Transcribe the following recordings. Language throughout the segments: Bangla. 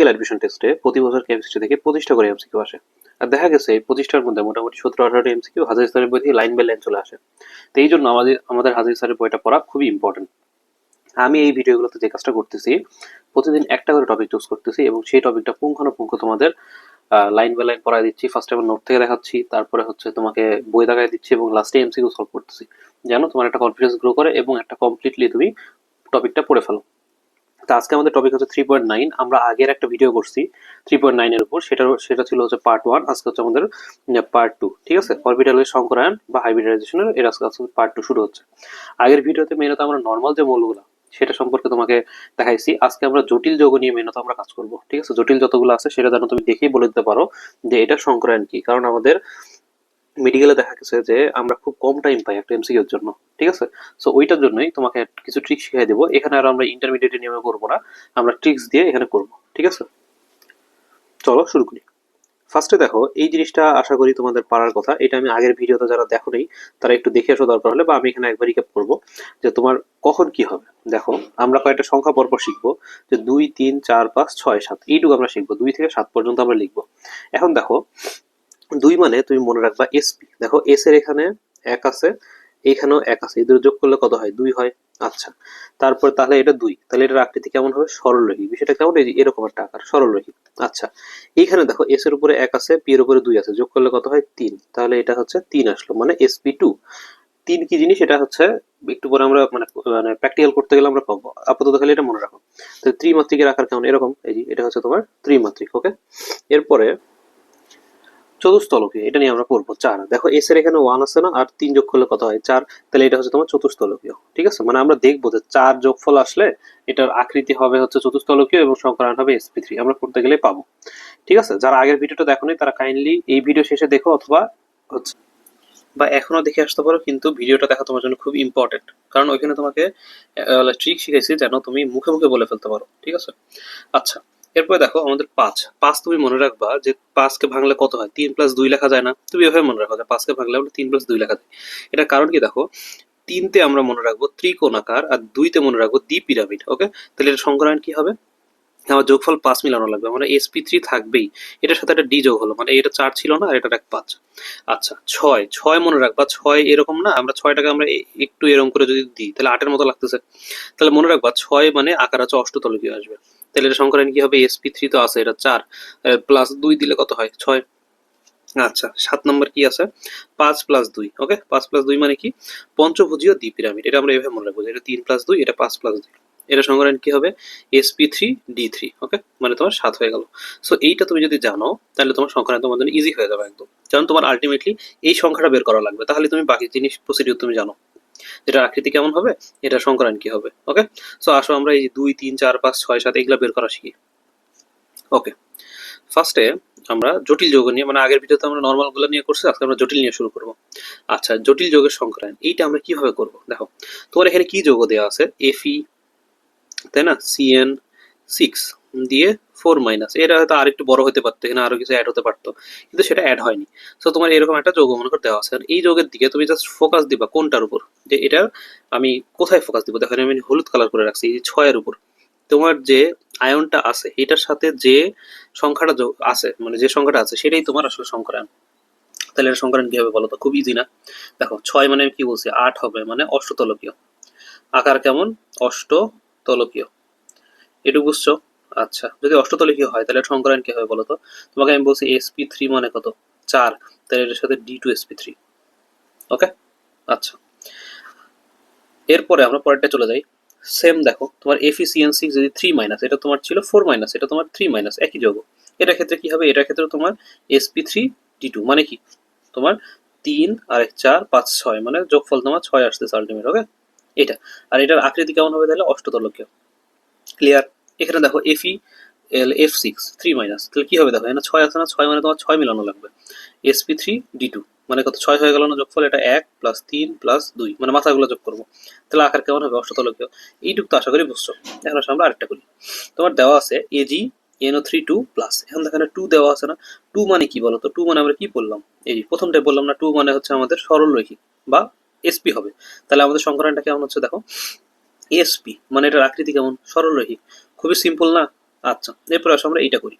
প্র্যাকটিক্যাল অ্যাডমিশন টেস্টে প্রতি বছর কেমিস্ট্রি থেকে পঁচিশটা করে এমসিকিউ আসে। আর দেখা গেছে, এই পঁচিশটার মধ্যে মোটামুটি সতেরো আঠারোটা এমসিকিউ হাজার স্যারের বই লাইন বাই লাইন চলে আসে। তো এই জন্য আমাদের আমাদের হাজার স্যারের বইটা পড়া খুবই ইম্পর্টেন্ট আমি এই ভিডিওগুলোতে যে কাজটা করতেছি, প্রতিদিন একটা করে টপিক চুজ করতেছি এবং সেই টপিকটা পুঙ্খানুপুঙ্খ তোমাদের লাইন বাই লাইন পড়ায় দিচ্ছি। ফার্স্ট আমার নোট থেকে দেখাচ্ছি, তারপরে হচ্ছে তোমাকে বই দেখায় দিচ্ছি এবং লাস্টে এমসিকিউ সলভ করতেছি। যেন তোমার একটা কনফিডেন্স গ্রো করে এবং একটা কমপ্লিটলি তুমি টপিকটা পড়ে ফেলো। তো আজকে আমাদের টপিক হচ্ছে থ্রি পয়েন্ট নাইন আমরা আগের একটা ভিডিও করছি থ্রি পয়েন্ট নাইনের উপর সেটা সেটা ছিল হচ্ছে পার্ট ওয়ান আজকে হচ্ছে আমাদের পার্ট টু ঠিক আছে? অরবিটালের সংকরায়ন বা হাইব্রিডাইজেশনের এর আজকে আজকে পার্ট টু শুরু হচ্ছে। আগের ভিডিওতে মেনত আমরা নর্মাল যে মৌলগুলো, সেটা সম্পর্কে তোমাকে দেখাইছি। আজকে আমরা জটিল যৌগ নিয়ে মেনত আমরা কাজ করব, ঠিক আছে? জটিল যতগুলো আছে, সেটা যেন তুমি দেখেই বলে দিতে পারো যে এটা সংকরায়ন কি? কারণ আমাদের মেডিকেলে দেখা গেছে যে আমরা খুব কম টাইম পাই একটা এমসিকিউর জন্য, ঠিক আছে? সো ওইটার জন্যই তোমাকে কিছু ট্রিক্স শিখিয়ে দেবো। এখানে আর আমরা ইন্টারমিডিয়েট নিয়মে করব না। আমরা ট্রিক্স দিয়ে এখানে করব, ঠিক আছে? চলো, শুরু করি। ফার্স্টে দেখো, এই জিনিসটা আশা করি তোমাদের পারার কথা। এটা আমি আগের ভিডিওতে যারা দেখো নেই, তারা একটু দেখে আসো দরকার হলে, বা আমি এখানে একবার রিক্যাপ করব যে তোমার কখন কি হবে। দেখো, আমরা কয়েকটা সংখ্যা পরপর শিখব, যে দুই, তিন, চার, পাঁচ, ছয়, সাত, এইটুকু আমরা শিখব। দুই থেকে সাত পর্যন্ত আমরা লিখব। এখন দেখো দুই মানে তুমি মনে রাখবা এসপি দেখো এস এর এখানে এক আছে, এইখানেও এক আছে। এদের যোগ করলে কত হয়? দুই হয়। আচ্ছা তারপর তাহলে এটা দুই। তাহলে এটার আকৃতি কেমন হবে? সরলরেখী। বিষয়টা কেমন? এই এরকম একটা আকার, সরলরেখী। আচ্ছা এইখানে দেখো এস এর উপরে এক আছে পি এর উপরে দুই আছে। যোগ করলে কত হয়? তিন। তাহলে এটা হচ্ছে তিন আসলো মানে এসপি টু তিন কি জিনিস? এটা হচ্ছে একটু পরে আমরা মানে মানে প্র্যাকটিক্যাল করতে গেলে আমরা পাবো। আপাতত খালি এটা মনে রাখো। তো ত্রিমাত্রিকের আকার কেমন? এরকম। এই এটা হচ্ছে তোমার ত্রিমাত্রিক ওকে এরপরে চতুস্থলকীয় এটা নিয়ে আমরা পড়ব চার। দেখো, এস এর এখানে ওয়ান আছে না, আর তিন যোগ করলে কত হয়? চার। তাহলে এটা হচ্ছে তোমার চতুস্থলকীয় ঠিক আছে? মানে আমরা দেখব যে চার যোগফল আসলে এটার আকৃতি হবে হচ্ছে চতুস্থলকীয় এবং সংকরণ হবে এসপি থ্রি আমরা করতে গেলে পাবো, ঠিক আছে? যারা আগের ভিডিওটা দেখো নাই, তারা কাইন্ডলি এই ভিডিও শেষে দেখো অথবা হচ্ছে বা এখনও দেখে আসতে পারো, কিন্তু ভিডিওটা দেখা তোমার জন্য খুব ইম্পর্টেন্ট কারণ ওইখানে তোমাকে ট্রিক শিখেছি যেন তুমি মুখে মুখে বলে ফেলতে পারো, ঠিক আছে? আচ্ছা এরপরে দেখো আমাদের পাঁচ। পাঁচ তুমি মনে রাখবা যে পাঁচকে ভাঙলে কত হয়? তিন প্লাস দুই লেখা যায় না। তুমি এভাবে মনে রাখো যে পাঁচকে ভাঙলে আমরা তিন প্লাস দুই লেখা যায়। এটা কারণ কি দেখো? তিনতে আমরা মনে রাখব ত্রিকোণাকার আর দুইতে মনে রাখব দ্বি পিরামিড ওকে তাহলে এটা সংকরায়ন কি হবে? আমার যোগফল পাঁচ মিলানো লাগবে মানে এসপি থ্রি থাকবেই। এটার সাথে একটা ডি যোগ হলো মানে এটা চার ছিল না, আর এটা এক পাঁচ। আচ্ছা ছয়। ছয় মনে রাখবা, ছয় এরকম না, আমরা ছয়টাকে আমরা একটু এরকম করে যদি দিই, তাহলে আটের মতো লাগতেছে। তাহলে মনে রাখবা ছয় মানে আকার আছে অষ্টতলকীয় আসবে। তাহলে এটা সংকরায়ন কি হবে? এসপি থ্রি তো আছে, এটা চার। প্লাস দুই দিলে কত হয়? ছয়। আচ্ছা সাত নম্বর কি আছে? পাঁচ প্লাস দুই ওকে পাঁচ প্লাস দুই মানে কি? পঞ্চভুজীয় দ্বি পিরামিড। এটা আমরা এভাবে মনে রাখব এটা তিন প্লাস দুই, এটা পাঁচ প্লাস দুই। এটা সংকরায়ন কি হবে? SP three D three okay মানে তোমার সাত হয়ে গেল। সো এইটা তুমি যদি জানো, তাহলে তোমার সংখ্যাটা তোমার জন্য ইজি হয়ে যাবে একদম। কারণ তোমার আলটিমেটলি এই সংখ্যাটা বের করা লাগবে। তাহলে তুমি বাকি জিনিস প্রসিডিউর তুমি জানো। যেটা আকৃতি কেমন হবে? এটা সংকরায়ন কি হবে? ওকে সো আসো আমরা এই দুই, তিন, চার, পাঁচ, ছয়, সাত, এগুলা বের করা শিখি। ওকে ফার্স্টে আমরা জটিল যোগ নিয়ে মানে আগের ভিডিওতে আমরা নর্মালগুলো নিয়ে করছি, আজকে আমরা জটিল নিয়ে শুরু করব। আচ্ছা জটিল যোগের সংক্রায়ন এইটা আমরা কীভাবে করব? দেখো, তোমার এখানে কি যোগ দেওয়া আছে? এফই তাই না? সিএন সিক্স দিয়ে ফোর মাইনাস এটা হয়তো আরেকটু বড় হতে পারতো, এখানে আরও কিছু অ্যাড হতে পারতো, কিন্তু সেটা অ্যাড হয়নি। সো তোমার এরকম একটা যোগ মনে করে দেওয়া আছে। আর এই যোগের দিকে তুমি জাস্ট ফোকাস দিবা কোনটার উপর? যে এটা আমি কোথায় ফোকাস দিব? দেখো আমি হলুদ কালার করে রাখছি, এই ছয়ের উপর। তোমার যে আয়নটা আছে, এটার সাথে যে সংখ্যাটা আছে মানে যে সংখ্যাটা আছে, সেটাই তোমার আসলে সংখ্যায়ন তাহলে এটা সংখ্যায়ন কি হবে বলো তো? খুব ইজি না? দেখো, ছয় মানে আমি কি বলছি? আট হবে মানে অষ্টতলকীয়। আকার কেমন? অষ্টতলকীয়। এটুকু বুঝছ? আচ্ছা যদি অষ্টতলকীয় হয়, তাহলে সংখ্যায়ন কি হবে বলো তো? তোমাকে আমি বলছি এসপি থ্রি মানে কত? চার। তাহলে এটার সাথে D two SP three okay আচ্ছা। এরপরে আমরা পরেরটা চলে যাই। সেম দেখো, তোমার এফিসিয়েন্সি যদি থ্রি মাইনাস এটা তোমার ছিল ফোর মাইনাস এটা তোমার থ্রি মাইনাস একই যোগ। এটার ক্ষেত্রে কি হবে? এটার ক্ষেত্রে তোমার এসপি থ্রি ডি টু মানে কি? তোমার তিন, আর এক চার, পাঁচ, ছয় মানে যোগফল তোমার ছয় আসতেছে আলটিমেট ওকে এটা। আর এটার আকৃতি কেমন হবে তাহলে? অষ্টতলকীয় ক্লিয়ার এখানে দেখো এফি L F six three minus তাহলে কি হবে দেখো? এখানে ছয় আছে না? ছয় মানে তোমার ছয় মিলানো লাগবে। এসপি থ্রি ডি টু মানে কত? ছয় হয়ে গেল না? যোগফল এটা এক প্লাস তিন প্লাস দুই মানে মাথাগুলো যোগ করব। তাহলে আকার কেমন হবে? অষ্টতলকীয় এইটুকু তো আশা করি বুঝছ। এখন আমরা আরেকটা করি। তোমার দেওয়া আছে AG NO three two plus এখন দেখেন টু দেওয়া আছে না? টু মানে কি বলতো টু মানে আমরা কি বললাম? এই প্রথমটাই বললাম না টু মানে হচ্ছে আমাদের সরল রৈখিক বা এসপি হবে। তাহলে আমাদের সংকরণটা কেমন হচ্ছে দেখো? এসপি মানে এটার আকৃতি কেমন? সরল রৈখিক। খুবই সিম্পল না? আচ্ছা এরপর আসো আমরা এইটা করি।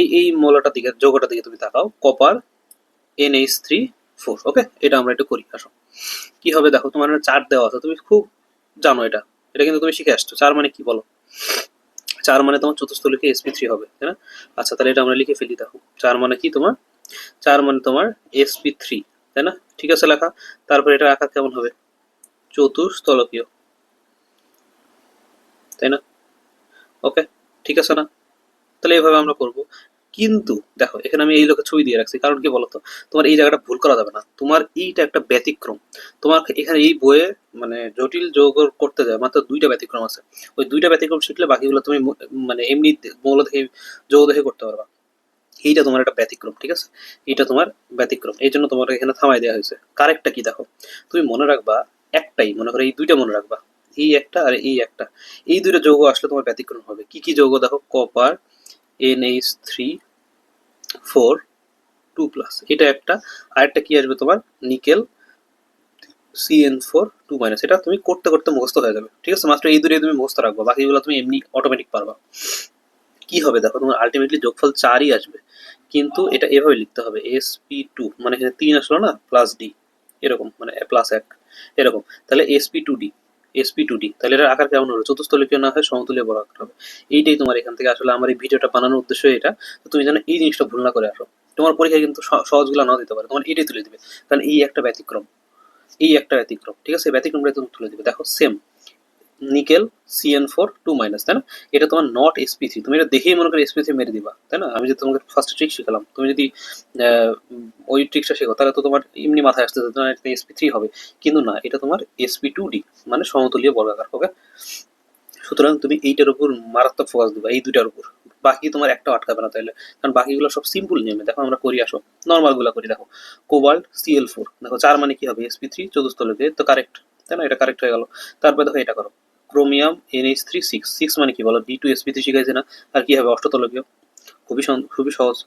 এই এই মৌলটার দিকে যৌগটার দিকে তুমি তাকাও, copper N H three four okay এটা আমরা একটু করি, আসো। কি হবে দেখো, তোমার চার দেওয়া আছে, তুমি খুব জানো এটা। এটা কিন্তু তুমি শিখে আসছো চার মানে কি বলো? চার মানে তোমার চতুর্থ লিখে এসপি থ্রি হবে, তাই না? আচ্ছা তাহলে এটা আমরা লিখে ফেলি, দেখো। চার মানে কি তোমার? চার মানে তোমার এসপি থ্রি তাই না? ঠিক আছে, লেখা। তারপরে এটা আকার কেমন হবে? চতুর্স্থলকীয় তাই না? ওকে ঠিক আছে না? তাহলে এইভাবে আমরা করব। কিন্তু দেখো, এখানে আমি এই লোকের ছবি দিয়ে রাখছি। কারণ কি বলতো? তোমার এই জায়গাটা ভুল করা যাবে না। তোমার এইটা একটা ব্যতিক্রম। তোমার এখানে এই বইয়ে মানে জটিল যোগ করতে যায় মাত্র দুইটা ব্যতিক্রম আছে। ওই দুইটা ব্যতিক্রম শিখলে বাকিগুলো তুমি মানে এমনি মৌল দেখে যোগ দেখে করতে পারবা। এইটা তোমার একটা ব্যতিক্রম, ঠিক আছে? এইটা তোমার ব্যতিক্রম। এই জন্য তোমার এখানে থামাই দেওয়া হয়েছে। কারেক্টটা কি দেখো? তুমি মনে রাখবা একটাই, মনে করো এই দুইটা মনে রাখবা। এই একটা আর এই একটা। এই দুইটা যৌগ আসলে তোমার ব্যতিক্রম হবে। কি কি যৌগ দেখো? Copper NH three, four, two plus. এটা একটা। আরেকটা কি আসবে তোমার? Nickel CN four, two minus. এটা তুমি করতে করতে মুখস্থ হয়ে যাবে। ঠিক আছে? মাত্র এই দুটো তুমি মুখস্থ রাখব। বাকিগুলো তুমি এমনি অটোমেটিক পারবা। কি হবে? দেখো, তোমার আলটিমেটলি যোগফল চারই আসবে। কিন্তু এটা এভাবে লিখতে হবে। এস পি টু মানে এখানে তিন আসলো না? প্লাস ডি এরকম মানে প্লাস এক। এরকম। তাহলে S P two D SP two D তাহলে এটার আকার কেমন হবে? চতুস্থলিকীয় না হয় সমতুলীয় বড় আকার হবে। এইটাই তোমার এখান থেকে আসলে আমার এই ভিডিওটা বানানোর উদ্দেশ্য এটা। তো তুমি যেন এই জিনিসটা ভুল না করে আসো। তোমার পরীক্ষায় কিন্তু সহজগুলো না দিতে পারে। তোমার এটাই তুলে দিবে। কারণ এই একটা ব্যতিক্রম। এই একটা ব্যতিক্রম। ঠিক আছে? ব্যতিক্রমটা তুমি তুলে দিবে। দেখো same nickel CN four two minus তাই না? এটা তোমার নট এসপি থ্রি তুমি এটা দেখেই মনে করো এসপি থ্রি মেরে দিবা, তাই না? আমি যদি তোমাকে ফার্স্ট ট্রিক শিখালাম, তুমি যদি ওই ট্রিকটা শেখো, তাহলে তো তোমার এমনি মাথায় আসতে তোমার এটা এসপি থ্রি হবে। কিন্তু না, এটা তোমার এসপি টু ডি মানে সমতুলীয় বর্গাকার ওকে সুতরাং তুমি এইটার উপর মারাত্মক ফোকাস দিবা, এই দুইটার উপর। বাকি তোমার একটা আটকাবে না তাহলে কারণ বাকিগুলো সব সিম্পল নিয়মে। দেখো, আমরা করি, আসো। নর্মালগুলা করি, দেখো। কোবাল্ট সিএল ফোর দেখো, চার মানে কি হবে? এসপি থ্রি চতুস্থলকে তো কারেক্ট তাই না? এটা কারেক্ট হয়ে গেল। তারপরে দেখো, এটা করো। Chromium, NH three, six six মানে কি বলো? বি টু এসপি থ্রি শিখাইছে না? আর কি হবে? অষ্টতলকীয়। খুবই খুবই সহজ।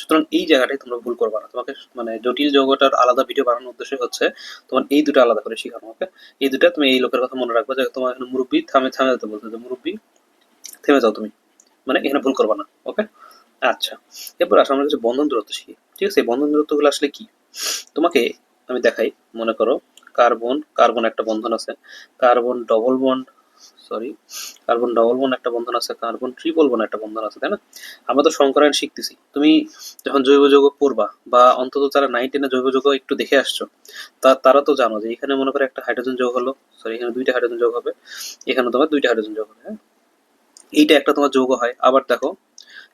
সুতরাং এই জায়গাটাই তোমরা ভুল করবা না। তোমাকে মানে জটিল যৌগটার আলাদা ভিডিও বানানোর উদ্দেশ্য হচ্ছে তোমার এই দুটো আলাদা করে শেখানো ওকে এই দুটো তুমি এই লোকের কথা মনে রাখবে যে তোমার এখানে মুরব্বী থামে থামে যেতে বলতে যে, মুরব্বী, থেমে যাও তুমি। মানে এখানে ভুল করবা না ওকে আচ্ছা এরপর আসলে আমরা কিছু বন্ধন দূরত্ব শিখি। ঠিক আছে? বন্ধন দূরত্বগুলো আসলে কি? তোমাকে আমি দেখাই, মনে করো, কার্বন কার্বন একটা বন্ধন আছে। Carbon double bond sorry carbon double bond একটা বন্ধন আছে কার্বন ট্রিপল বন্ড একটা বন্ধন আছে, তাই না? আমরা তো সংকরায়ন শিখতেছি। তুমি যখন জৈব যৌগ পড়বা বা অন্তত যারা নাইন টেনে জৈব যৌগ একটু দেখে আসছো, তা, তারা তো জানো যে এখানে মনে করো একটা হাইড্রোজেন যোগ হলো সরি এখানে দুইটা হাইড্রোজেন যোগ হবে, এখানে তোমার দুইটা হাইড্রোজেন যোগ হবে হ্যাঁ? এইটা একটা তোমার যৌগ হয়। আবার দেখো,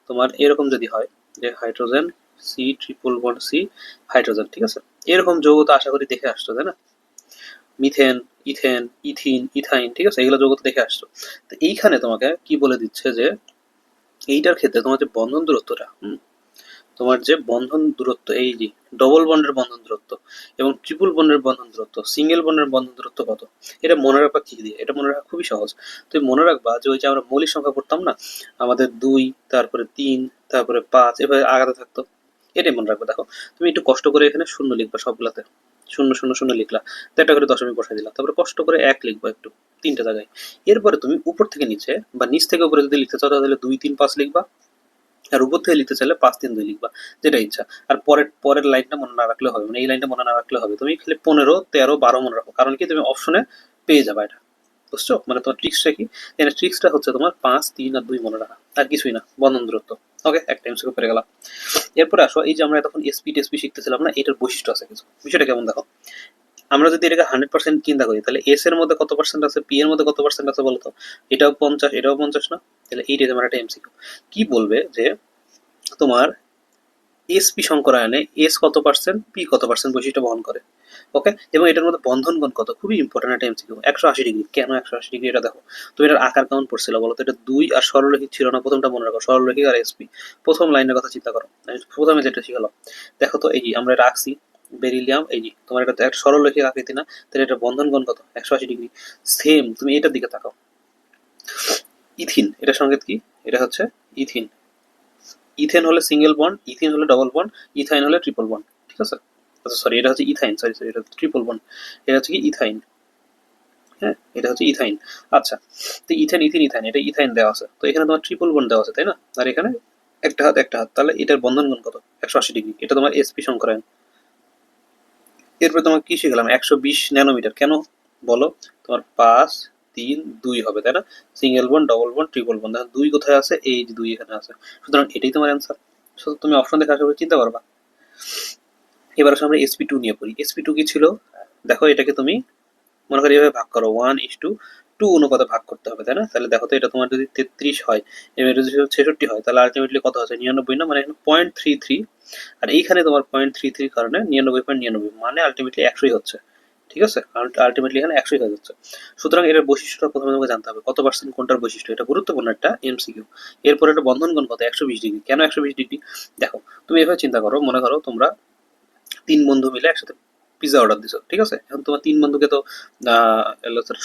তোমার এরকম যদি হয় যে hydrogen C triple bond C hydrogen ঠিক আছে? এরকম যৌগ তো আশা করি দেখে আসছো, তাই না? মিথেন ইথেন ইথিন ইথাইন ঠিক আছে? এগুলো যৌগ তো দেখে আসছো। তো এইখানে তোমাকে কি বলে দিচ্ছে যে এইটার ক্ষেত্রে তোমার যে বন্ধন দূরত্বটা হুম, তোমার যে বন্ধন দূরত্ব এই যে ডবল বন্ডের বন্ধন দূরত্ব এবং ট্রিপল বন্ডের বন্ধন দূরত্ব সিঙ্গেল বন্ডের বন্ধন দূরত্ব কত? এটা মনে রাখবা কি দিয়ে? এটা মনে রাখা খুবই সহজ। তুমি মনে রাখবা যে ওই যে আমরা মৌলিক সংখ্যা পড়তাম না আমাদের দুই তারপরে তিন তারপরে পাঁচ এভাবে আগাতে থাকতো। এটাই মনে রাখবে দেখো। তুমি একটু কষ্ট করে এখানে শূন্য লিখবা সবগুলাতে। শূন্য শূন্য শূন্য লিখলা। তো একটা করে দশমিক বসাই দিলা। তারপরে কষ্ট করে এক লিখবা একটু, তিনটা জায়গায়। এরপরে তুমি উপর থেকে নিচে বা নিচ থেকে উপরে যদি লিখতে চাও, তাহলে দুই, তিন, পাঁচ লিখবা। আর উপর থেকে লিখতে চাইলে পাঁচ, তিন, দুই লিখবা। যেটা ইচ্ছা। আর পরের পরের লাইনটা মনে না রাখলে হবে। মানে এই লাইনটা মনে না রাখলে হবে। তুমি খালি পনেরো, তেরো, বারো মনে রাখো। কারণ কি? তুমি অপশনে পেয়ে যাবে এটা। বুঝছ? মানে তোমার ট্রিক্সটা কি? ট্রিক্সটা হচ্ছে তোমার পাঁচ, তিন আর দুই মনে রাখা। আর কিছুই না। বন্ধন দূরত্ব। ওকে একটা এমসিকে পেরে গেলাম। এরপরে আসো, এই যে আমরা তখন এসপি টেসপি শিখতেছিলাম না, এটার বৈশিষ্ট্য আছে কিছু। বিষয়টা কেমন দেখো? আমরা যদি এটাকে হান্ড্রেড পার্সেন্ট চিন্তা করি, তাহলে এস এর মধ্যে কত পার্সেন্ট আছে পি এর মধ্যে কত পার্সেন্ট আছে বলতো এটাও পঞ্চাশ এটাও পঞ্চাশ না? তাহলে এইটাই তোমার একটা এমসিকিউ কি বলবে যে তোমার এসপি সংকরায়নে এস কত পার্সেন্ট পি কত পার্সেন্ট বৈশিষ্ট্য বহন করে? ওকে এবং এটার মধ্যে বন্ধন কোণ কত? খুবই ইম্পর্টেন্ট একটা এমসিকিউ একশো আশি ডিগ্রি কেন একশো আশি ডিগ্রি এটা দেখো। তো এটার আকার কেমন পড়ছিল বলো তো? এটা দুই আর সরলরেখিক ছিল না। প্রথমটা মনে রাখো সরলরেখিক আর এসপি প্রথম লাইনের কথা চিন্তা করো। প্রথমে যেটা শিখালাম দেখো তো, এই যে আমরা রাখছি বেরিলিয়াম, এই যে তোমার এটা একটা সরলরেখিক আকৃতি না? তাহলে এটা বন্ধন কোণ কত? একশো আশি ডিগ্রি সেম তুমি এটার দিকে তাকাও। ইথিন এটা সংকেত কি? এটা হচ্ছে ইথিন। ইথেন হলে সিঙ্গেল বন্ড ইথিন হলে ডবল বন্ড ইথাইন হলে ট্রিপল বন্ড ঠিক আছে? সরি এটা হচ্ছে ইথাইন সরি সরি এটা ট্রিপল বন্ড এটা হচ্ছে কি ইথাইন হ্যাঁ এটা হচ্ছে ইথাইন আচ্ছা তো ইথেন ইথাইন এটা ইথাইন দেওয়া আছে। তো এখানে তোমার ট্রিপল দেওয়া আছে, তাই না? আর এখানে একটা হাত একটা হাত, তাহলে এটার বন্ধন কোণ কত? একশো আশি ডিগ্রি, এটা তোমার এসপি সংকরায়ন এরপর তোমার কি শিখলাম? একশো বিশ ন্যানোমিটার, কেন? বলো। তোমার পাঁচ, তিন, দুই হবে, তাই না? Single bond double bond triple bond দেখো দুই কোথায় আছে? এই দুই এখানে আছে। সুতরাং এটাই তোমার অ্যান্সার শুধু তুমি অপশন দেখে করি চিন্তা পারবা। এবার আসলে আমরা এসপি টু নিয়ে পড়ি। এসপি টু কি ছিল? দেখো এটাকে তুমি মনে করি এভাবে ভাগ করো। ওয়ান ইস টু টু অনুপাতে ভাগ করতে হবে, তাই না? তাহলে দেখো তো এটা তোমার যদি তেত্রিশ হয় এবং এটা যদি ছেষট্টি হয়, তাহলে আলটিমেটলি কত আছে নিরানব্বই, না? মানে এখানে পয়েন্ট থ্রি থ্রি আর এইখানে তোমার পয়েন্ট থ্রি থ্রি কারণে নিরানব্বই পয়েন্ট নিরানব্বই মানে আলটিমেটলি একশোই হচ্ছে। ঠিক আছে? আলটিমেটলি এখানে একশোই হয়ে যাচ্ছে। সুতরাং এর বৈশিষ্ট্যটা প্রথমে তোমাকে জানতে হবে। কত পার্সেন্ট কোনটার বৈশিষ্ট্য? এটা গুরুত্বপূর্ণ একটা এমসিকিউ এরপর একটা বন্ধন কোণ কত? একশো বিশ ডিগ্রি। কেন একশো বিশ ডিগ্রি? দেখো, তুমি এভাবে চিন্তা করো, মনে করো তোমরা তিন বন্ধু মিলে একসাথে পিজা অর্ডার দিছো, ঠিক আছে? এখন তোমার তিন বন্ধুকে তো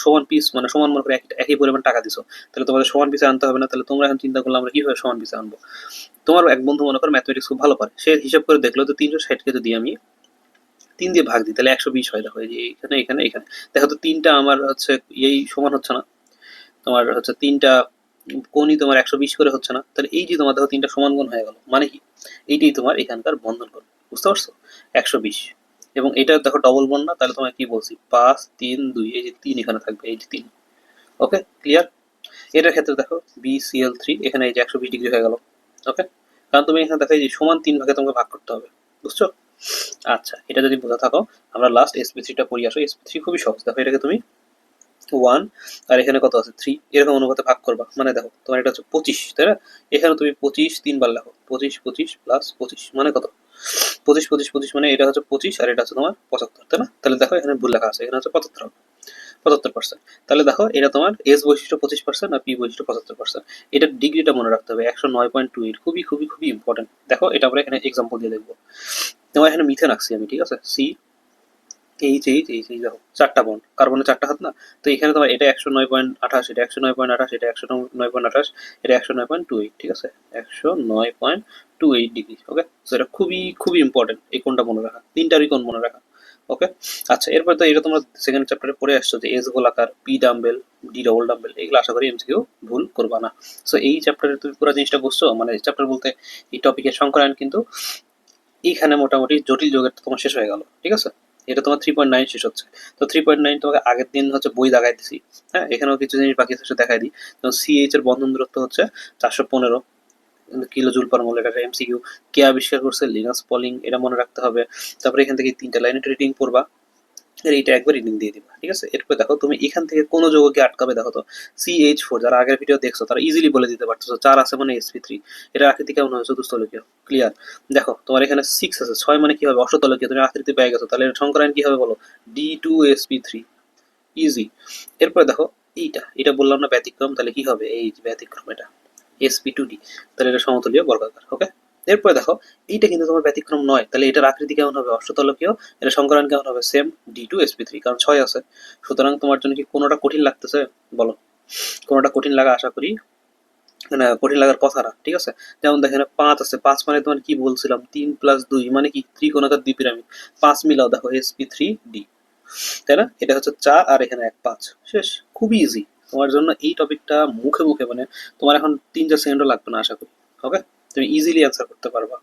সমান পিস মানে সমান মনে করে একই পরিমাণ টাকা দিছো। তাহলে তোমাদের সমান পিসে আনতে হবে না, তাহলে তোমরা এখন চিন্তা করলে আমরা কীভাবে সমান পিসে আনব? তোমার এক বন্ধু মনে করো ম্যাথমেটিক্স খুব ভালো পারে। সে হিসাব করে দেখল তো তিনশো ষাটকে যদি আমি তিন দিয়ে ভাগ দিই, তাহলে একশো বিশ হয়, দেখো যে এখানে এখানে এখানে দেখো তো তিনটা আমার হচ্ছে এই সমান হচ্ছে না। তোমার হচ্ছে তিনটা কোনই তোমার একশো বিশ করে হচ্ছে না। তাহলে এই যে তোমার দেখো তিনটা সমান গুণ হয়ে গেল মানে কি? এইটাই তোমার এখানকার বন্ধন কোণ বুঝতে পারছ একশো বিশ। এবং এটা দেখো ডবল বন্ড না তাহলে তোমায় কি বলছি? পাঁচ, তিন, দুই, এই যে তিন এখানে থাকবে, এই যে তিন। ওকে ক্লিয়ার এটার ক্ষেত্রে দেখো বি সিএল থ্রি এখানে এই যে একশো বিশ ডিগ্রি হয়ে গেল। ওকে কারণ তুমি এখানে দেখো এই যে সমান তিন ভাগে তোমাকে ভাগ করতে হবে, বুঝছ? আচ্ছা এটা যদি বোঝা থাকো, আমরা লাস্ট এসপি থ্রিটা পড়ি, আসো। এসপি থ্রি খুবই সহজ। দেখো এটাকে তুমি ওয়ান আর এখানে কত আছে? থ্রি এরকম অনুপাতে ভাগ করবা। মানে দেখো, তোমার এটা হচ্ছে পঁচিশ, তাই না? এখানে তুমি পঁচিশ তিনবার লেখো, পঁচিশ পঁচিশ প্লাস পঁচিশ মানে কত? পঁচিশ পঁচিশ পঁচিশ মানে এটা হচ্ছে পঁচিশ আর এটা হচ্ছে তোমার পঁচাত্তর, তাই না? তাহলে দেখো এখানে ভুল লেখা আছে, এখানে হচ্ছে পঁচাত্তর পঁচাত্তর পার্সেন্ট তাহলে দেখো এটা তোমার এস বৈশিষ্ট্য পঁচিশ পার্সেন্ট আর পি বৈশিষ্ট্য পঁচাত্তর পার্সেন্ট এটার ডিগ্রিটা মনে রাখতে হবে, একশো নয় পয়েন্ট টু এইট খুবই খুবই খুবই ইম্পর্টেন্ট দেখো এটা আমরা এখানে এক্সাম্পল দিয়ে দেখব। তোমার এখানে মিথেন আঁকছি আমি, ঠিক আছে? C H H H H দেখো, চারটা বন্ড কার্বনের চারটা হাত না? তো এখানে তোমার এটা একশো নয় পয়েন্ট আঠাশ, এটা একশো নয় পয়েন্ট আঠাশ, এটা একশো নয় পয়েন্ট আঠাশ, এটা একশো নয় পয়েন্ট টু এইট ঠিক আছে? একশো নয় point two eight degree okay তো এটা খুবই খুবই ইম্পর্টেন্ট এই কোনটা মনে রাখা, তিনটারই কোন মনে রাখা ওকে আচ্ছা এরপর তো এটা তোমরা সেকেন্ড চ্যাপ্টারে পড়ে আসছো যে এস গোলাকার P dumbbell D double dumbbell এগুলো আশা করি এমসিকিউ ভুল করবা না। সো এই চ্যাপ্টারে তুমি পুরো জিনিসটা বুঝছ? মানে চ্যাপ্টার বলতে এই টপিকের সংকরায়ন কিন্তু এইখানে মোটামুটি জটিল যোগের তোমার শেষ হয়ে গেল, ঠিক আছে? এটা তোমার থ্রি পয়েন্ট নাইন শেষ হচ্ছে। তো থ্রি পয়েন্ট নাইন তোমাকে আগের দিন হচ্ছে বই দাগাই দিছি হ্যাঁ? এখানেও কিছু জিনিস বাকি আছে দেখাই দিই। তো সিএইচ এর বন্ধন দূরত্ব হচ্ছে চারশো পনেরো কিলো জুল পার মোল এটা এমসিকিউ কে আবিষ্কার করছে? লিনাস পলিং, এটা মনে রাখতে হবে। তারপরে এখান থেকে তিনটা লাইনে রিডিং পড়বা এর এইটা একবার রিডিং দিয়ে দিবা, ঠিক আছে? এরপর দেখো, তুমি এখান থেকে কোনো যৌগকে আটকাবে, দেখো তো সিএইচ ফোর যারা আগের ভিডিও দেখছ, তারা ইজিলি বলে দিতে পারছ চার আছে মানে এসপি থ্রি এটা আকৃতি কেমন হয় চতুস্থলকীয় ক্লিয়ার দেখো, তোমার এখানে সিক্স আছে, ছয় মানে কি হবে? অষ্টতলকীয়, তুমি আকৃতি পেয়ে গেছো, তাহলে সংকরায়ন কি হবে বলো? D two SP three easy এরপরে দেখো, এইটা, এটা বললাম না ব্যতিক্রম, তাহলে কি হবে? এই ব্যতিক্রম এটা। এসপি টু ডি তাহলে এটা সমতলীয় বর্গাকার ওকে এরপরে দেখো, এইটা কিন্তু তোমার ব্যতিক্রম নয়, তাহলে এটার আকৃতি কেমন হবে? অষ্টতলকীয় এটা সংকরায়ন কেমন হবে? Same D two SP three কারণ ছয় আছে। সুতরাং তোমার জন্য কি কোনোটা কঠিন লাগতেছে? বলো। কোনোটা কঠিন লাগা আশা করি মানে কঠিন লাগার কথা না, ঠিক আছে? যেমন দেখেন, পাঁচ আছে, পাঁচ মানে তোমার কি বলছিলাম? তিন প্লাস দুই মানে কি? ত্রিকোণাকার দ্বিপিরামিড। পাঁচ মিলাও, দেখো এসপি থ্রি ডি তাই না? এটা হচ্ছে চার আর এখানে এক, পাঁচ। শেষ, খুবই ইজি তোমার জন্য এই টপিকটা মুখে মুখে মানে তোমার এখন তিন চার সেকেন্ডও লাগবে না আশা করি ওকে তুমি ইজিলি অ্যান্সার করতে পারবা।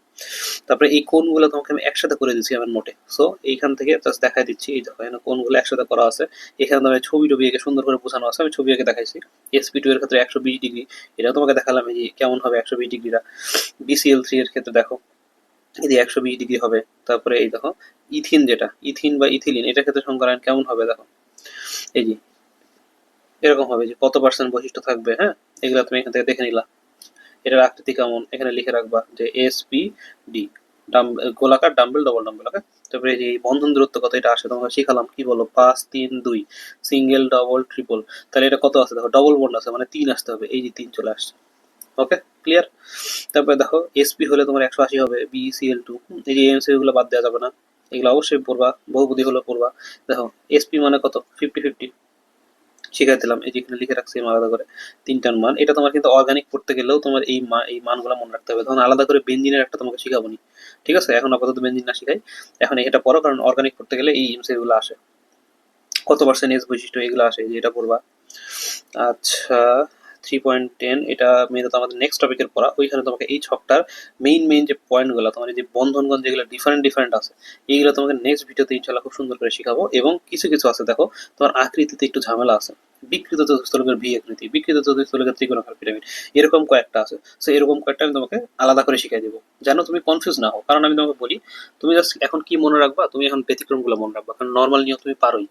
তারপরে এই কোনগুলো তোমাকে আমি একসাথে করে দিচ্ছি আমার নোটে সো এইখান থেকে জাস্ট দেখাই দিচ্ছি, এই দেখো, এখানে কোনগুলো একসাথে করা আছে। এখানে তোমার ছবি টবি এঁকে সুন্দর করে বোঝানো আছে, আমি ছবি এঁকে দেখাইছি। এসপি টু এর ক্ষেত্রে একশো বিশ ডিগ্রি, এটাও তোমাকে দেখালাম এই যে কেমন হবে একশো বিশ ডিগ্রিটা। বিসিএল থ্রি এর ক্ষেত্রে দেখো, এই একশো বিশ ডিগ্রি হবে। তারপরে এই দেখো, ইথিন যেটা, ইথিন বা ইথিলিন, এটার ক্ষেত্রে সংকরায়ন কেমন হবে দেখো। এই যে এরকম হবে যে কত পার্সেন্ট বৈশিষ্ট্য থাকবে হ্যাঁ? এগুলো তুমি এখান থেকে দেখে নিলা। এটার আকৃতি কেমন? এখানে লিখে রাখবা যে এস পি ডি গোলাকার ডাম্বেল ডবল ডাম্বেল ওকে তারপরে এই বন্ধন দূরত্ব কত এটা আসে, তোমাকে শিখালাম। কি বলো? পাঁচ, তিন, দুই। সিঙ্গেল ডবল ট্রিপল তাহলে এটা কত আছে? দেখো ডবল বন্ড আছে মানে তিন আসতে হবে। এই যে তিন চলে আসছে। ওকে ক্লিয়ার তারপরে দেখো এসপি হলে তোমার একশো আশি হবে। বিসিএল টু এই যে এমসি গুলো বাদ দেওয়া যাবে না। এগুলো অবশ্যই পড়বা বহুবুদ্ধি হলে পড়বা। দেখো এসপি মানে কত? ফিফটি ফিফটি শিখাই দিলাম। এই যেখানে লিখে রাখছি আলাদা করে তিনটার মান। এটা তোমার কিন্তু অর্গানিক পড়তে গেলেও তোমার এই মা, এই মানগুলো মনে রাখতে হবে। তখন আলাদা করে বেঞ্জিনের একটা তোমাকে শিখাবো নি। ঠিক আছে? এখন আপাতত বেঞ্জিন না শিখাই। এখন এটা পড়ো, কারণ অর্গানিক পড়তে গেলে এই এমসিগুলো আসে। কত পার্সেন্ট এস বৈশিষ্ট্য এগুলো আসে যেটা পড়বা? আচ্ছা। থ্রি পয়েন্ট টেন এটা মেনত আমাদের নেক্সট টপিকের পড়া। ওইখানে তোমাকে এই ছকটার মেইন মেইন যে পয়েন্টগুলো তোমার যে বন্ধনগণ যেগুলো ডিফারেন্ট ডিফারেন্ট আছে, এইগুলো তোমাকে নেক্সট ভিডিওতে ইনশাল্লাহ খুব সুন্দর করে শেখাবো এবং কিছু কিছু আছে দেখো, তোমার আকৃতিতে একটু ঝামেলা আছে। বিকৃত চতুস্থলকের ভি আকৃতি, বিকৃত চতুস্থলকের ত্রিকোণাকার পিরামিড এরকম কয়েকটা আছে। সো এরকম কয়েকটা আমি তোমাকে আলাদা করে শিখিয়ে দেবো। যেন তুমি কনফিউজ না হও। কারণ আমি তোমাকে বলি, তুমি জাস্ট এখন কি মনে রাখবা? তুমি এখন ব্যতিক্রমগুলো মনে রাখবা। কারণ নর্মাল নিয়ম তুমি পারোই।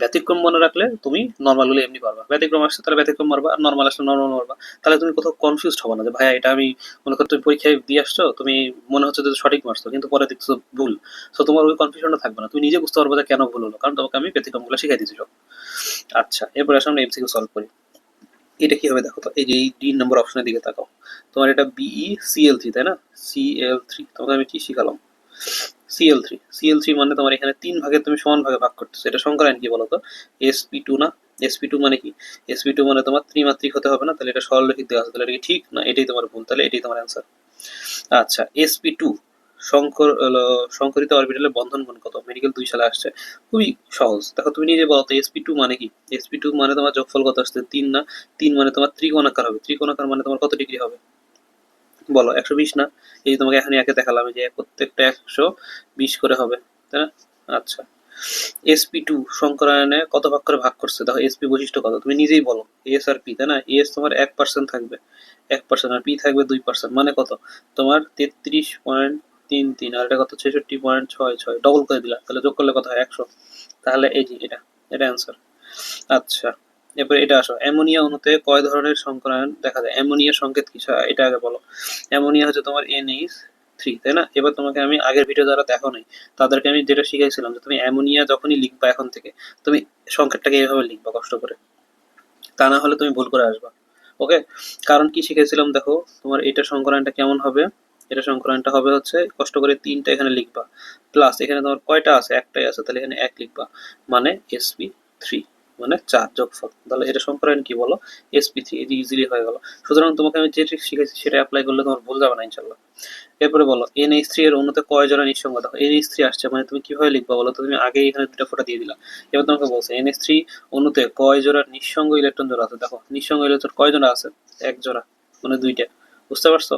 ব্যতিক্রম মনে রাখলে তুমি নর্মাল হলে এমনি পারবা। ব্যতিক্রম আসছে তাহলে ব্যতিক্রম মারবা, আর নর্মাল আসলে নর্মাল মারবা। তাহলে তুমি কোথাও কনফিউজ হব না যে, ভাইয়া, এটা আমি মনে করো তুমি পরীক্ষায় দিয়ে আসছো, তুমি মনে হচ্ছে যে সঠিক মারছো, কিন্তু পরে দেখছ ভুল। সো তোমার ওই কনফিউশনটা থাকবে না। তুমি নিজে বুঝতে পারবে যে কেন ভুল হলো, কারণ তোমাকে আমি ব্যতিক্রমগুলো শিখাই দিয়েছিল আচ্ছা এরপরে আসলে আমরা এমসিকিউ সলভ করি। এটা কি হবে দেখো তো, এই যে এই ডি নম্বর অপশনের দিকে তাকাও। তোমার এটা বিই সিএল থ্রি তাই না? সিএল থ্রি তোমাকে আমি কি শিখালাম? সিএল থ্রি সিএল থ্রি মানে তোমার এখানে তিন ভাগে তুমি সমান ভাগে ভাগ করতেছো। এটা আইন কি বলতো? এসপি টু না? এসপি টু মানে কি? এসপি টু মানে তোমার ত্রিমাত্রিক হতে হবে না? তাহলে এটা সরলরেখিক দেওয়া আছে। তাহলে ঠিক না? এটাই তোমার ভুল। তাহলে এটাই তোমার অ্যান্সার আচ্ছা এসপি টু শঙ্কর সংকরিত অরবিটালের বন্ধন গুণ কত? মেডিকেল দুই সালে আসছে। খুবই সহজ। দেখো, তুমি নিজে বলো তো এসপি টু মানে কি? এসপি টু মানে তোমার যোগফল কত আসছে? তিন না? তিন মানে তোমার ত্রিকোণাকার হবে। ত্রিকোণাকার মানে তোমার কত ডিগ্রি হবে? বলো, একশো বিশ না? এই যে তোমাকে এখানে একে দেখালাম যে প্রত্যেকটা একশো বিশ করে হবে, তাই না? আচ্ছা। এসপি টু সংকরায়নে কত ভাগ করে ভাগ করছে? দেখো এসপি বৈশিষ্ট্য কত? তুমি নিজেই বলো, এস আর পি, তাই না? এস তোমার এক পার্সেন্ট থাকবে, এক পার্সেন্ট আর পি থাকবে দুই পার্সেন্ট মানে কত? তোমার তেত্রিশ পয়েন্ট তিন তিন, আর এটা কত? ছেষট্টি পয়েন্ট ছয় ছয় ডবল করে দিলা, তাহলে যোগ করলে কত হয়? একশো। তাহলে এই যে এটা এটা অ্যান্সার আচ্ছা। এরপর এটা আসো। অ্যামোনিয়া অণুতে কয় ধরনের সংকরায়ন দেখা যায়? অ্যামোনিয়া সংকেত কি? এটা আগে বলো। অ্যামোনিয়া হচ্ছে তোমার এনএইচ থ্রি তাই না? এবার তোমাকে আমি আগের ভিডিও যারা দেখো নাই, তাদেরকে আমি যেটা শিখাইছিলাম যে তুমি অ্যামোনিয়া যখনই লিখবা এখন থেকে, তুমি সংকেতটাকে এইভাবে লিখবা কষ্ট করে। তা না হলে তুমি ভুল করে আসবা। ওকে কারণ কি শিখেছিলাম দেখো, তোমার এটা সংকরায়নটা কেমন হবে? এটা সংকরায়নটা হবে হচ্ছে কষ্ট করে তিনটা এখানে লিখবা। প্লাস এখানে তোমার কয়টা আছে? একটাই আছে, তাহলে এখানে এক লিখবা। মানে এসপি থ্রি মানে চার যোগফল তাহলে এটা সংকরায়ন কি বলো? এসপি থ্রি এটি ইজিলি হয়ে গেল। সুতরাং তোমাকে আমি যে ট্রিক শিখেছি সেটা অ্যাপ্লাই করলে তোমার ভুল যাবে না ইনশাল্লাহ এরপরে বলো এন এইচ থ্রি এর অন্যতে কয় জনের নিঃসঙ্গ? দেখো এন এইচ থ্রি আসছে মানে তুমি কীভাবে লিখবা বলো তো? তুমি আগে এখানে দুটা ফোটা দিয়ে দিলা। এবার তোমাকে বলছে এন এইচ থ্রি অন্যতে কয় জোড়া নিঃসঙ্গ ইলেকট্রন জোড়া আছে? দেখো, নিঃসঙ্গ ইলেকট্রন কয় জোড়া আছে? এক জোড়া মানে দুইটা। বুঝতে পারছ?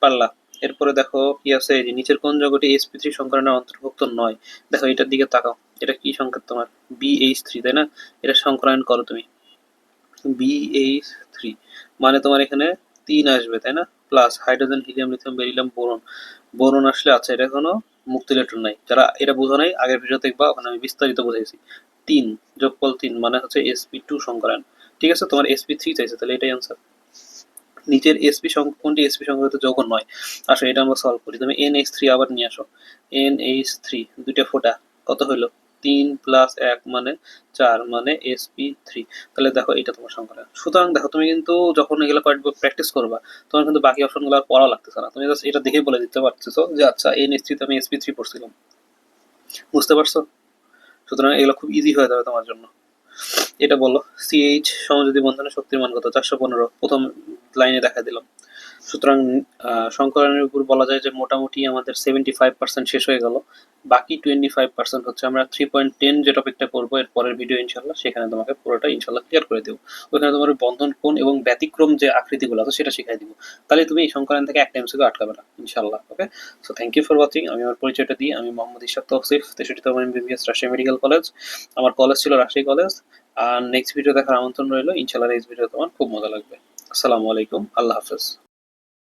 পারলা। এরপরে দেখো, কি আছে? এই যে নিচের কোন জগটি এসপি থ্রি সংকরণের অন্তর্ভুক্ত নয়। দেখো, এটার দিকে তাকাও। এটা কি সংকেত তোমার? বিএইচ থ্রি তাই না? এটা সংকরায়ন করো তুমি। বিএইচ থ্রি মানে তোমার এখানে তিন আসবে, তাই না? Plus hydrogen helium lithium beryllium boron boron আসলে আছে এটা কোনো মুক্ত ইলেকট্রন নাই। যারা এটা বোঝো নাই, আগের ভিডিও দেখবা, ওখানে আমি বিস্তারিত বুঝাইছি। তিন, যোগফল তিন মানে হচ্ছে এসপি টু সংকরায়ন ঠিক আছে? তোমার এসপি থ্রি চাইছে, তাহলে এটাই আনসার নিচের এসপি কোনটি এসপি সংক্রান্ত যৌগ নয়? আসো, এটা আমরা সলভ করি। তুমি এন এইচ থ্রি আবার নিয়ে আসো। এন এইচ থ্রি দুইটা ফোটা। কত হইল? তিন প্লাস এক মানে চার মানে এসপি থ্রি তাহলে দেখো এটা তোমার সংখ্যা। সুতরাং দেখো তুমি কিন্তু যখন এগুলো কয়েকবার প্র্যাকটিস করবা, তোমার কিন্তু বাকি অপশনগুলো আর পড়া লাগতেছে না। তুমি এটা দেখেই বলে দিতে পারতেছো যে আচ্ছা এইচ থ্রিতে আমি এসপি থ্রি পড়ছিলাম। বুঝতে পারছ? সুতরাং এগুলো খুব ইজি হয়ে যাবে তোমার জন্য। এটা বলো সিএইচ সমযোজী বন্ধনের শক্তির মান কত? চারশো পনেরো। প্রথম লাইনে দেখা দিলাম। সুতরাং সংকলনের উপর বলা যায় যে মোটামুটি আমাদের সেভেন্টি ফাইভ পার্সেন্ট শেষ হয়ে গেল। বাকি টোয়েন্টি ফাইভ পার্সেন্ট হচ্ছে আমরা থ্রি পয়েন্ট টেন যে টপিকটা করব এর পরের ভিডিও ইনশাল্লাহ সেখানে তোমাকে পুরোটা ইনশাল্লাহ ক্লিয়ার করে দেবো। ওইখানে তোমার বন্ধন কোণ এবং ব্যতিক্রম যে আকৃতিগুলো আছে সেটা শিখাই দিব। তাহলে তুমি এই সংকলন থেকে একটা এমসিকে আটকাবে না ইনশাল্লাহ okay so thank you for watching আমি আমার পরিচয়টা দিই। আমি মোহাম্মদ ইশাক তফসিফ তেষট্টিতম এমবিবিএস রাজশাহী মেডিকেল কলেজ আমার কলেজ ছিল রাজশাহী কলেজ আর নেক্সট ভিডিও দেখার আমন্ত্রণ রইল। ইনশাল্লাহ নেক্সট ভিডিও তোমার খুব মজা লাগবে। আসসালামু আলাইকুম। আল্লাহ হাফেজ।